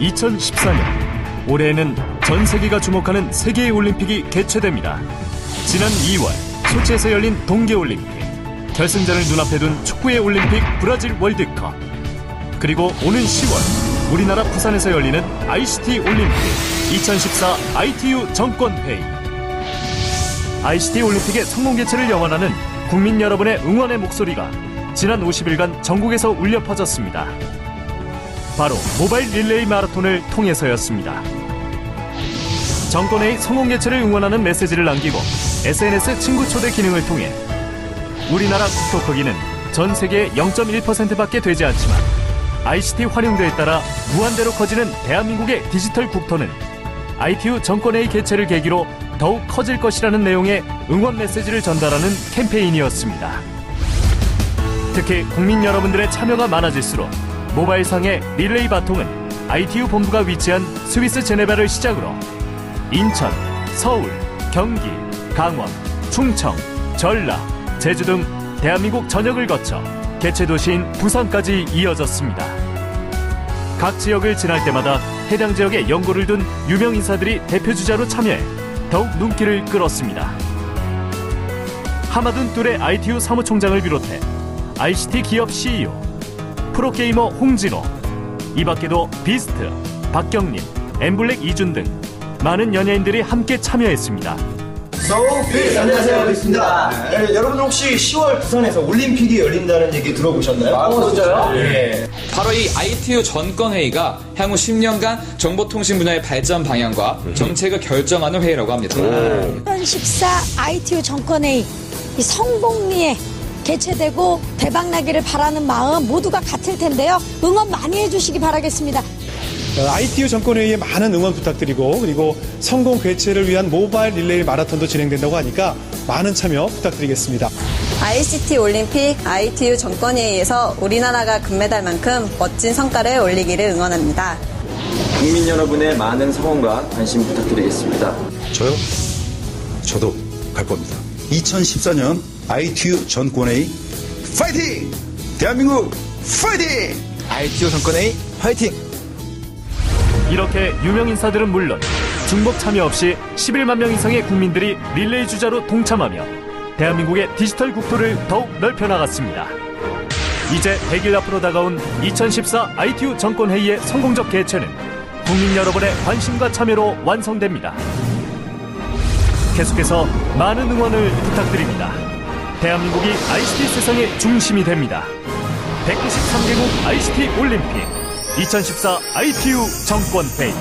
2014년 올해에는 전 세계가 주목하는 세계의 올림픽이 개최됩니다. 지난 2월 소치에서 열린 동계올림픽 결승전을 눈앞에 둔 축구의 올림픽 브라질 월드컵 그리고 오는 10월 우리나라 부산에서 열리는 ICT 올림픽 2014 ITU 정권회의 ICT 올림픽의 성공 개최를 영원하는 국민 여러분의 응원의 목소리가 지난 50일간 전국에서 울려 퍼졌습니다. 바로 모바일 릴레이 마라톤을 통해서였습니다. 정권의 성공 개최를 응원하는 메시지를 남기고 SNS 친구 초대 기능을 통해 우리나라 국토 크기는 전 세계의 0.1%밖에 되지 않지만 ICT 활용도에 따라 무한대로 커지는 대한민국의 디지털 국토는 ITU 정권회의 개최를 계기로 더욱 커질 것이라는 내용의 응원 메시지를 전달하는 캠페인이었습니다. 특히 국민 여러분들의 참여가 많아질수록 모바일상의 릴레이 바통은 ITU 본부가 위치한 스위스 제네바를 시작으로 인천, 서울, 경기, 강원, 충청, 전라, 제주 등 대한민국 전역을 거쳐 개최 도시인 부산까지 이어졌습니다. 각 지역을 지날 때마다 해당 지역에 연고를 둔 유명 인사들이 대표 주자로 참여해 더욱 눈길을 끌었습니다. 하마둔 뚜레 ITU 사무총장을 비롯해 ICT 기업 CEO, 프로게이머 홍진호, 이 밖에도 비스트, 박경림, 엠블랙 이준 등 많은 연예인들이 함께 참여했습니다. 네, 안녕하세요. 반갑습니다. 네, 여러분 혹시 10월 부산에서 올림픽이 열린다는 얘기 들어보셨나요? 아, 진짜요? 예. 바로 이 ITU 전권 회의가 향후 10년간 정보통신 분야의 발전 방향과 정책을 결정하는 회의라고 합니다. 2014 ITU 정권회의 이 성공리에 개최되고 대박나기를 바라는 마음 모두가 같을 텐데요. 응원 많이 해주시기 바라겠습니다. 어, ITU 정권회의에 많은 응원 부탁드리고 그리고 성공 개최를 위한 모바일 릴레이 마라톤도 진행된다고 하니까 많은 참여 부탁드리겠습니다. ICT 올림픽 ITU 정권회의에서 우리나라가 금메달만큼 멋진 성과를 올리기를 응원합니다. 국민 여러분의 많은 성원과 관심 부탁드리겠습니다. 저요? 저도 갈 겁니다. 2014년 ITU 전권회의 파이팅! 대한민국 파이팅! ITU 정권회의 화이팅! 이렇게 유명 인사들은 물론 중복 참여 없이 11만 명 이상의 국민들이 릴레이 주자로 동참하며 대한민국의 디지털 국토를 더욱 넓혀 나갔습니다. 이제 100일 앞으로 다가온 2014 ITU 정권 회의의 성공적 개최는 국민 여러분의 관심과 참여로 완성됩니다. 계속해서 많은 응원을 부탁드립니다. 대한민국이 ICT 세상의 중심이 됩니다. 193개국 ICT 올림픽 2014 ITU 정권회의